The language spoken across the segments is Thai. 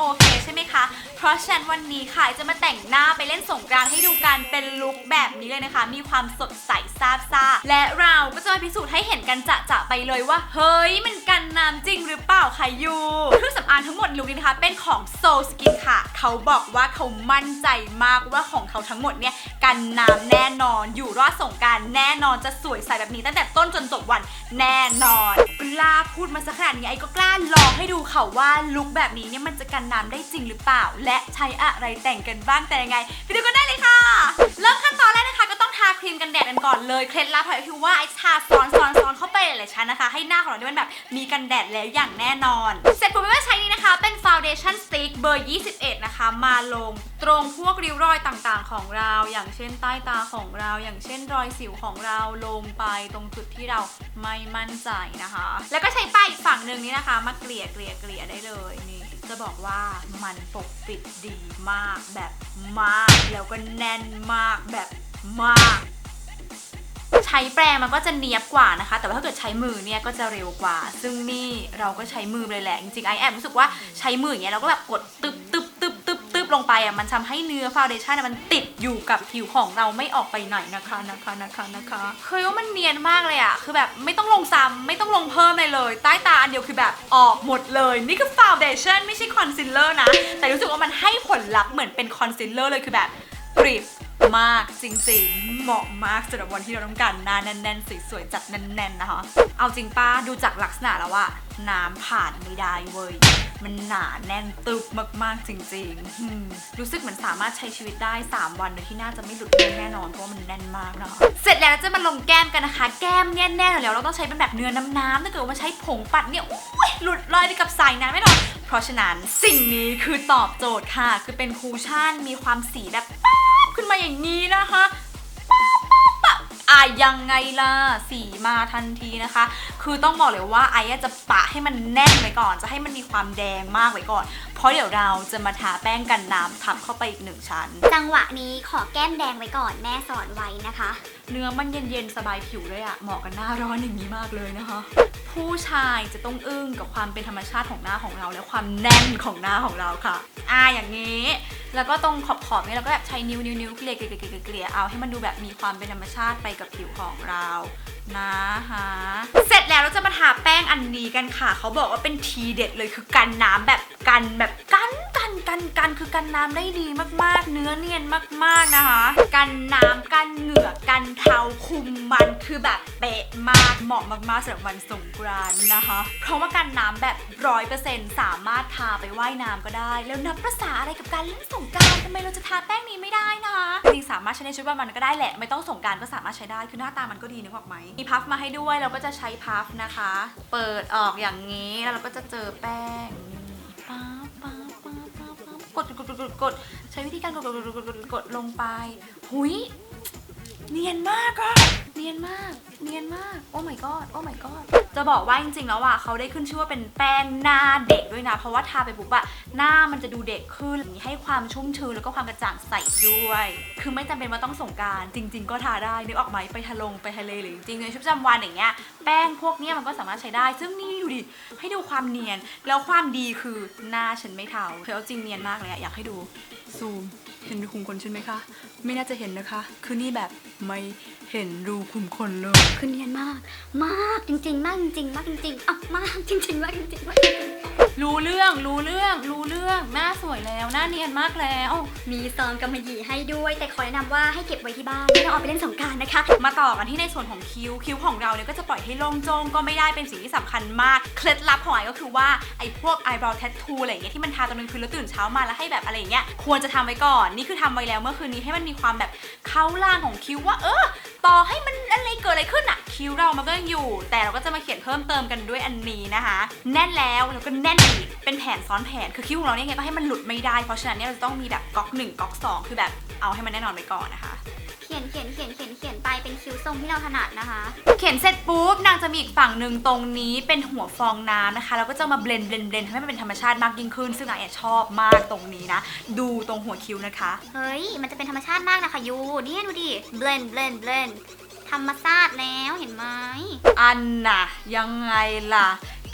โอเคใช่ไหมคะ เพราะฉะนั้นวันนี้ค่ะจะมาแต่งหน้าไปเล่นสงกรานต์ให้ดูกันเป็นลุคแบบนี้เลยนะคะ มีความสดใสซาบซ่าและเราก็จะมาพิสูจน์ให้เห็นกันจะจะไปเลยว่า เฮ้ย มันกันน้ำจริงหรือเปล่าคะยูเครื่องสำอางทั้งหมดลุคนี้นะคะ เป็นของ Soul Skin ค่ะ เขาบอกว่าเขามั่นใจมากว่าของเขาทั้งหมดเนี่ยกันน้ำแน่นอนอยู่รอดสงการแน่นอนจะสวยใสแบบนี้ตั้งแต่ต้นจนจบวันแน่นอนกล้าพูดมาสักขนาดนี้ไอ้ก็กล้าลองให้ดูค่ะว่าลุคแบบนี้เนี่ยมันจะกันน้ำได้จริงหรือเปล่า และใช้อะไรแต่งกันบ้างแต่ยังไงไปดูกันได้เลยค่ะ เริ่มขั้นตอนแรกนะคะก็ ทาครีมกันแดดกันก่อนเลย เคล็ดลับของไอคือว่าไอ้ทาซ้อนซ้อนซ้อนเข้าไปหลายๆชั้นนะคะ ให้หน้าของเราเนี่ยมันแบบมีกันแดดแล้วอย่างแน่นอน เสร็จปุ๊บไม่ว่าใช้นี้นะคะ เป็น foundation stick เบอร์ 21 นะคะ มาลงตรงพวกริ้วรอยต่างๆ ของเรา อย่างเช่นใต้ตาของเรา อย่างเช่นรอยสิวของเราลงไปตรงจุดที่เราไม่มั่นใจนะคะ แล้วก็ใช้ป้ายอีกฝั่งหนึ่งนี้นะคะ มาเกลี่ยเกลี่ยเกลี่ยได้เลยนี่จะบอกว่ามันปกปิดดีมากแบบมาก แล้วก็แน่นมากแบบ มาก ใช้แปรงมันก็จะเนียบกว่านะคะ แต่ว่าถ้าเกิดใช้มือเนี่ยก็จะเร็วกว่า ซึ่งนี่เราก็ใช้มือเลยแหละ จริงๆไอแอบรู้สึกว่าใช้มืออย่างเงี้ยเราก็แบบกดตึบตึบตึบตึบตึบลงไปอะมันทำให้เนื้อฟาวเดชั่นมันติดอยู่กับผิวของเราไม่ออกไปไหนนะคะนะคะนะคะนะคะเคยว่ามันเนียนมากเลยอะคือแบบไม่ต้องลงซ้ำไม่ต้องลงเพิ่มเลยเลย ใต้ตาอันเดียวคือแบบออกหมดเลย นี่คือฟาวเดชั่นไม่ใช่คอนซีลเลอร์นะ แต่รู้สึกว่ามันให้ผลลัพธ์เหมือนเป็นคอนซีลเลอร์เลยคือแบบกริบ มากจริงๆ เหมาะมากสำหรับวันที่เราต้องการหน้าแน่นๆสวยๆจัดแน่นๆนะคะ เอาจริงป้าดูจากลักษณะแล้วอะน้ำผ่านไม่ได้เว้ย มันหนาแน่นตึบมากๆจริงๆ รู้สึกเหมือนสามารถใช้ชีวิตได้ 3 วันโดยที่น่าจะไม่หลุดแน่นอนเพราะว่ามันแน่นมากนะคะเสร็จแล้วจะมาลงแก้มกันนะคะ แก้มแน่นอยู่แล้วเราต้องใช้เป็นแบบเนื้อน้ำๆถ้าเกิดว่าใช้ผงปัดเนี่ยหลุดลอยไปกับสายน้ำไม่นอน เพราะฉะนั้นสิ่งนี้คือตอบโจทย์ค่ะ คือเป็นคูชั่นมีความสีแบบ มาอย่างนี้นะคะป๊าบป๊าบป๊าบอะยังไงล่ะสีมาทันทีนะคะ คือต้องบอกเลยว่าไอ้จะปะให้มันแน่นไว้ก่อน จะให้มันมีความแดงมากไว้ก่อน เพราะเดี๋ยวเราจะมาทาแป้งกันน้ำทับเข้าไปอีกหนึ่งชั้น จังหวะนี้ขอแก้มแดงไว้ก่อนแม่สอนไว้นะคะ เนื้อมันเย็นๆสบายผิวเลยอะเหมาะกับหน้าร้อนอย่างนี้มากเลยนะคะ ผู้ชายจะต้องอึ้งกับความเป็นธรรมชาติของหน้าของเรา และความแน่นของหน้าของเราค่ะอ่าอย่างนี้ แล้วก็ตรงขอบๆนี่เราก็แบบใช้นิ้วนิ้วนิ้วเกลี่ยเกลี่ยเกลี่ยเกลี่ยเอาให้มันดูแบบมีความเป็นธรรมชาติไปกับผิวของเรานะคะเสร็จแล้วเราจะมาทาแป้งอันนี้กันค่ะ เขาบอกว่าเป็นทีเด็ดเลยคือกันน้ำแบบกันแบบกันกันกันกันคือกันน้ำได้ดีมากๆ เนื้อเนียนมากๆนะคะ กันน้ำกันเหงื่อกันเทาคุมมัน คือแบบเป๊ะมากเหมาะมากๆสำหรับวันสงกรานต์นะคะ เพราะว่ากันน้ำแบบร้อยเปอร์เซ็นต์สามารถทาไปว่ายน้ำก็ได้ แล้วนับภาษาอะไรกับการเล่นสงกรารทำไมเราจะทาแป้งนี้ไม่ได้นะคะจริงสามารถใช้ในชุดวันมันก็ได้แหละ ไม่ต้องสงกรารก็สามารถใช้ได้คือหน้าตามันก็ดีนึกออกไหมมีพัฟมาให้ด้วยเราก็จะใช้พัฟนะคะ เปิดออกอย่างนี้แล้วเราก็จะเจอแป้งป๊าป๊าป๊าป๊าป๊ากดกดกดกดใช้วิธีการกดกดกดกดกดลงไป หุยเนียนมากอะ เนียนมาก เนียนมาก โอ้ my god โอ้ my god จะบอกว่าจริงๆ แล้วอะเขาได้ขึ้นชื่อว่าเป็นแป้งหน้าเด็กด้วยนะ เพราะว่าทาไปปุ๊บอะหน้ามันจะดูเด็กขึ้นให้ความชุ่มชื้นแล้วก็ความกระจ่างใสด้วย คือไม่จำเป็นว่าต้องส่งการจริง ๆ ก็ทาได้นึกออกไหมไปทะลงไปทะเลหรือจริงๆในชีวิตประจำวันอย่างเงี้ยแป้งพวกเนี้ยมันก็สามารถใช้ได้ ซึ่งนี่ดูดิให้ดูความเนียนแล้วความดีคือหน้าฉันไม่เทาเธอเอาจริงเนียนมากเลยอะอยากให้ดูซูม เห็นรูขุมขนฉันไหมคะ ไม่น่าจะเห็นนะคะ คือนี่แบบไม่เห็นรูขุมขนเลย คือเนียนมาก มากจริงๆ มากจริงๆ มากจริงๆอะมากจริงๆ มากจริงๆมากจริง รู้เรื่องรู้เรื่องรู้เรื่องหน้าสวยแล้วหน้าเนียนมากแล้ว มีซองกำมะหยี่ให้ด้วย แต่ขอแนะนำว่าให้เก็บไว้ที่บ้านไม่ต้องเอาไปเล่นสงกรารนะคะ มาต่อกันที่ในส่วนของคิ้วคิ้วของเราเนี่ยก็จะปล่อยให้โล่งโจงก็ไม่ได้เป็นสิ่งที่สำคัญมาก เคล็ดลับของไอก็คือว่าไอพวก eyebrow tattoo อะไรอย่างเงี้ยที่มันทาตอนกลางคืนแล้วตื่นเช้ามาแล้วให้แบบอะไรอย่างเงี้ยควรจะทำไว้ก่อนนี่คือทำไว้แล้วเมื่อคืนนี้ให้มันมีความแบบเข้าล่างของคิ้วว่าเออ ต่อให้มันอะไรเกิดอะไรขึ้นอะคิ้วเรามันก็ยังอยู่ แต่เราก็จะมาเขียนเพิ่มเติมกันด้วยอันนี้นะคะ แน่นแล้วแล้วก็แน่นเป็นแผนซ้อนแผนคือคิ้วของเราเนี่ยไงก็ให้มันหลุดไม่ได้ เพราะฉะนั้นเนี่ยเราจะต้องมีแบบก๊อกหนึ่งก๊อกสองคือแบบเอาให้มันแน่นอนไปก่อนนะคะ เขียนเขียนเขียนเขียนเขียนไปเป็นคิ้วทรงที่เราถนัดนะคะ เขียนเสร็จปุ๊บนางจะมีอีกฝั่งหนึ่งตรงนี้เป็นหัวฟองน้ำนะคะแล้วก็จะมาเบลนเบลนเบลนให้มันเป็นธรรมชาติมากยิ่งขึ้น ซึ่งนางแอบชอบมากตรงนี้นะ ดูตรงหัวคิ้วนะคะ เฮ้ย มันจะเป็นธรรมชาติมากนะคะยูเนี่ยดูดิเบลนเบลนเบลนธรรมชาติแล้วเห็นไหมอันน่ะยังไงล่ะ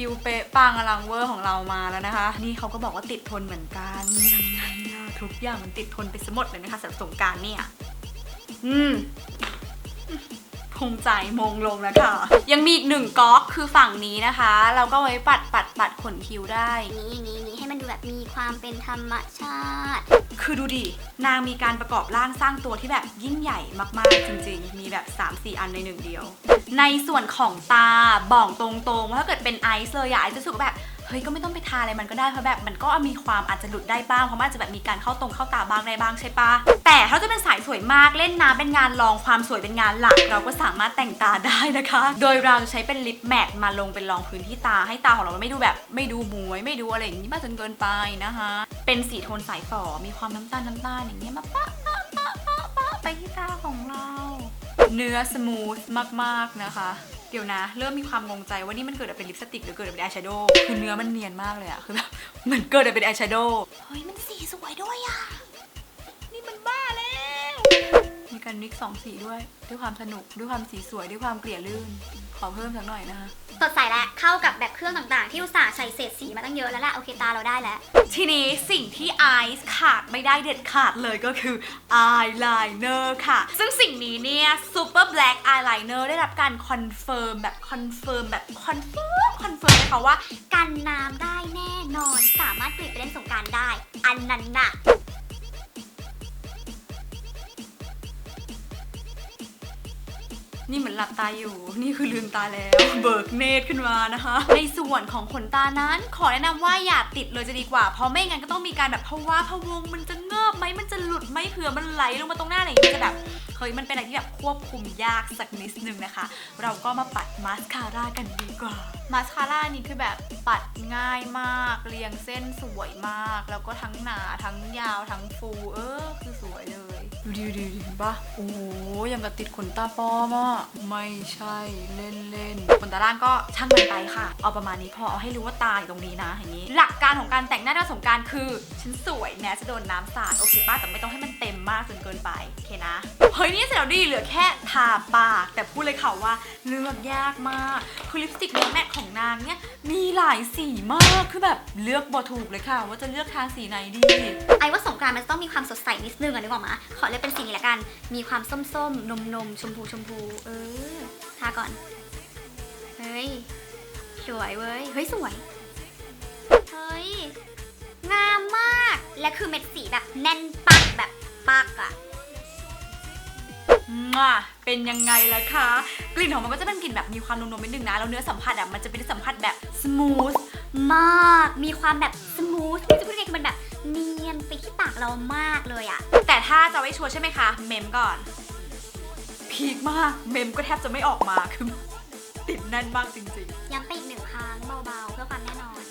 คิวเป๊ะปังอลังเวอร์ของเรามาแล้วนะคะ นี่เขาก็บอกว่าติดทนเหมือนกันยังไงล่ะทุกอย่างมันติดทนไปซะหมดเลยนะคะสำหรับสงการเนี่ย อืม ภูมิใจมงลงแล้วค่ะ ยังมีอีกหนึ่งก๊อกคือฝั่งนี้นะคะ เราก็ไว้ปัดปัดปัดขนคิ้วได้นี้นี้นี้ให้มันดูแบบมีความเป็นธรรมชาติ คือดูดิ นางมีการประกอบร่างสร้างตัวที่แบบยิ่งใหญ่มากๆจริงๆ มีแบบ 3-4 อันในหนึ่งเดียว ในส่วนของตาบอกตรงๆว่าถ้าเกิดเป็นไอซ์เลยอะไอซ์จะรู้สึกว่าแบบ เฮ้ยก็ไม่ต้องไปทาอะไรมันก็ได้เพราะแบบมันก็มีความอาจจะหลุดได้บ้างเพราะมันอาจจะแบบมีการเข้าตรงเข้าตาบ้างได้บ้างใช่ปะแต่ถ้าจะเป็นสายสวยมากเล่นน้ำเป็นงานรองความสวยเป็นงานหลัก เราก็สามารถแต่งตาได้นะคะ โดยเราจะใช้เป็นลิปแมทมาลงเป็นรองพื้นที่ตาให้ตาของเราไม่ดูแบบ ไม่ดูมวย ไม่ดูอะไรอย่างนี้มากจนเกินไปนะคะ เป็นสีโทนสายฝอมีความน้ำตาลน้ำตาลอย่างเงี้ยมาปะปะปะปะปะไปที่ตาของเรา เนื้อสมูทมากๆนะคะ เดี๋ยวนะ เริ่มมีความงงใจว่านี่มันเกิดเป็นลิปสติกหรือเกิดเป็นอายแชโดว์คือเนื้อมันเนียนมากเลยอะคือแบบเหมือนเกิดเป็นอายแชโดว์เฮ้ยมันสีสวยด้วยอะ การมิกซ์สองสีด้วย ด้วยความสนุก ด้วยความสีสวย ด้วยความเกลี่ยลื่น ขอเพิ่มสักหน่อยนะคะ สดใสแล้วเข้ากับแบบเครื่องต่างๆ ที่อุตส่าห์ใส่เศษสีมาตั้งเยอะแล้วแหละโอเคตาเราได้แล้ว ทีนี้สิ่งที่ไอซ์ขาดไม่ได้เด็ดขาดเลยก็คืออายไลเนอร์ค่ะ ซึ่งสิ่งนี้เนี่ย Super Black Eyeliner ได้รับการคอนเฟิร์มแบบคอนเฟิร์มแบบคอนเฟิร์มคอนเฟิร์มเลยค่ะว่ากันน้ำได้แน่นอนสามารถกรีดไปเล่นสงกรารได้ อันนั้นน่ะ นี่เหมือนหลับตาอยู่ นี่คือลืมตาแล้ว เบิกเนตรขึ้นมานะคะ ในส่วนของขนตานั้น ขอแนะนำว่าอย่าติดเลยจะดีกว่า เพราะไม่งั้นก็ต้องมีการแบบพะว่าพะวง มันจะเงิบไหมมันจะหลุดไหมเผื่อมันไหลลงมาตรงหน้าอะไรอย่างเงี้ยจะแบบ เฮ้ยมันเป็นอะไรที่แบบควบคุมยากสักนิดนึงนะคะ เราก็มาปัดมาสคาร่ากันดีกว่ามาสคาร่านี่คือแบบปัดง่ายมาก เรียงเส้นสวยมาก แล้วก็ทั้งหนา ทั้งยาว ทั้งฟูเออคือสวยเลยดูดิดูดิเห็นปะโอ้โหยังกับติดขนตาปลอมอะไม่ใช่เล่นเล่นๆขนตาล่างก็ช่างมันไปค่ะ เอาประมาณนี้พอเอาให้รู้ว่าตาอยู่ตรงนี้นะอย่างนี้ หลักการของการแต่งหน้าด้วยสงกรารคือฉันสวยแม้จะโดนน้ำสาดโอเคป้าแต่ไม่ต้องให้มันเต็มมากจนเกินไปโอเคนะเฮ้ยนี่เสร็จแล้วดิเหลือแค่ทาปาก แต่พูดเลยค่ะว่าเลือกยากมากคือลิปสติกแมทของนางเนี่ยมีหลายสีมากคือแบบเลือกบอถูกเลยค่ะ ว่าจะเลือกทาสีไหนดี ไอ้ว่าสงกรานต์มันต้องมีความสดใสนิดนึงอะนึกออกมาขอเลือกเป็นสีนี้ละกัน มีความส้มๆนมนมๆ ชมพูชมพู เออ ทาก่อน เฮ้ย สวยเว้ย เฮ้ย สวย เฮ้ย งามมาก และคือเม็ดสีแบบแน่นปักแบบปักอะ มาเป็นยังไงล่ะคะ กลิ่นของมันก็จะเป็นกลิ่นแบบมีความนมๆนิดนึงนะ แล้วเนื้อสัมผัสอะมันจะเป็นสัมผัสแบบสมูทมาก มีความแบบสมูทไม่รู้จะพูดยังไงคือมันแบบเนียนไปที่ปากเรามากเลยอะแต่ถ้าจะไว้ชัวร์ใช่ไหมคะ เมมก่อน พีคมาก เมมก็แทบจะไม่ออกมา คือติดแน่นมากจริงย้ำไปอีกหนึ่งครั้งเบาๆ เพื่อความแน่นอนๆ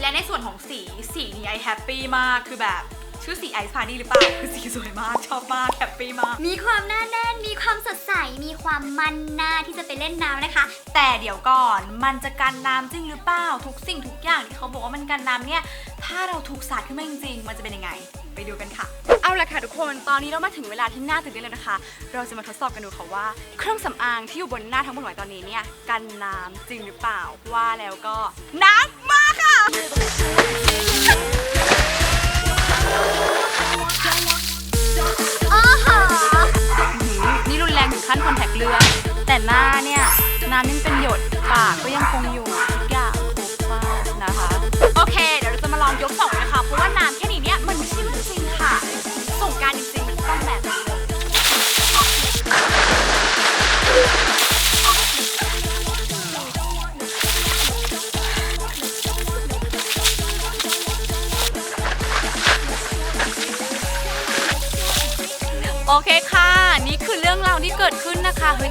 และในส่วนของสี สีนี้ไอแฮปปี้มาก คือแบบ ชื่อสีไอซ์พานี่หรือเปล่าคือสีสวยมากชอบมากแฮปปี้มาก มีความหน้าแน่น มีความสดใส มีความมันหน้าที่จะไปเล่นน้ำนะคะ แต่เดี๋ยวก่อนมันจะกันน้ำจริงหรือเปล่าทุกสิ่งทุกอย่างที่เขาบอกว่ามันกันน้ำเนี่ย ถ้าเราถูกสาดขึ้นมาจริงๆ มันจะเป็นยังไง ไปดูกันค่ะ เอาละค่ะทุกคน ตอนนี้เรามาถึงเวลาที่น่าตื่นเต้นแล้วนะคะ เราจะมาทดสอบกันดูค่ะว่า เครื่องสำอางที่อยู่บนหน้าทั้งหมดของเราตอนนี้เนี่ยกันน้ำจริงหรือเปล่าว่าแล้วก็น้ำมาค่ะ โอ้โหนี่รุนแรงถึงขั้นคอนแทคเลือดแต่หน้าเนี่ย น้ำยังเป็นหยด ปากก็ยังคงอยู่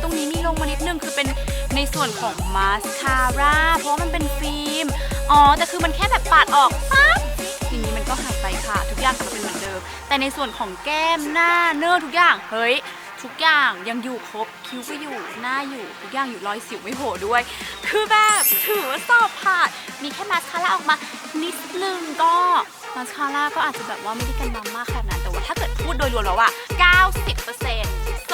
ตรงนี้มีลงมานิดนึงคือเป็นในส่วนของมาสคาร่าเพราะว่ามันเป็นฟิล์ม อ๋อ แต่คือมันแค่แบบปาดออกปั๊บทีนี้มันก็หายไปค่ะ ทุกอย่างกลับมาเป็นเหมือนเดิม แต่ในส่วนของแก้มหน้าเนื้อทุกอย่าง เฮ้ย ทุกอย่างยังอยู่ครบ คิ้วก็อยู่ หน้าอยู่ ทุกอย่างอยู่รอยสิวไม่โผล่ด้วย คือแบบถือว่าสอบผ่าน มีแค่มาสคาร่าออกมานิดนึงก็มาสคาร่าก็อาจจะแบบว่าไม่ได้กันน้ำมากขนาดนั้นแต่ว่าถ้าเกิดพูดโดยรวมแล้วอะ90%โซ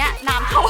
เนี้ยน้ำเข้า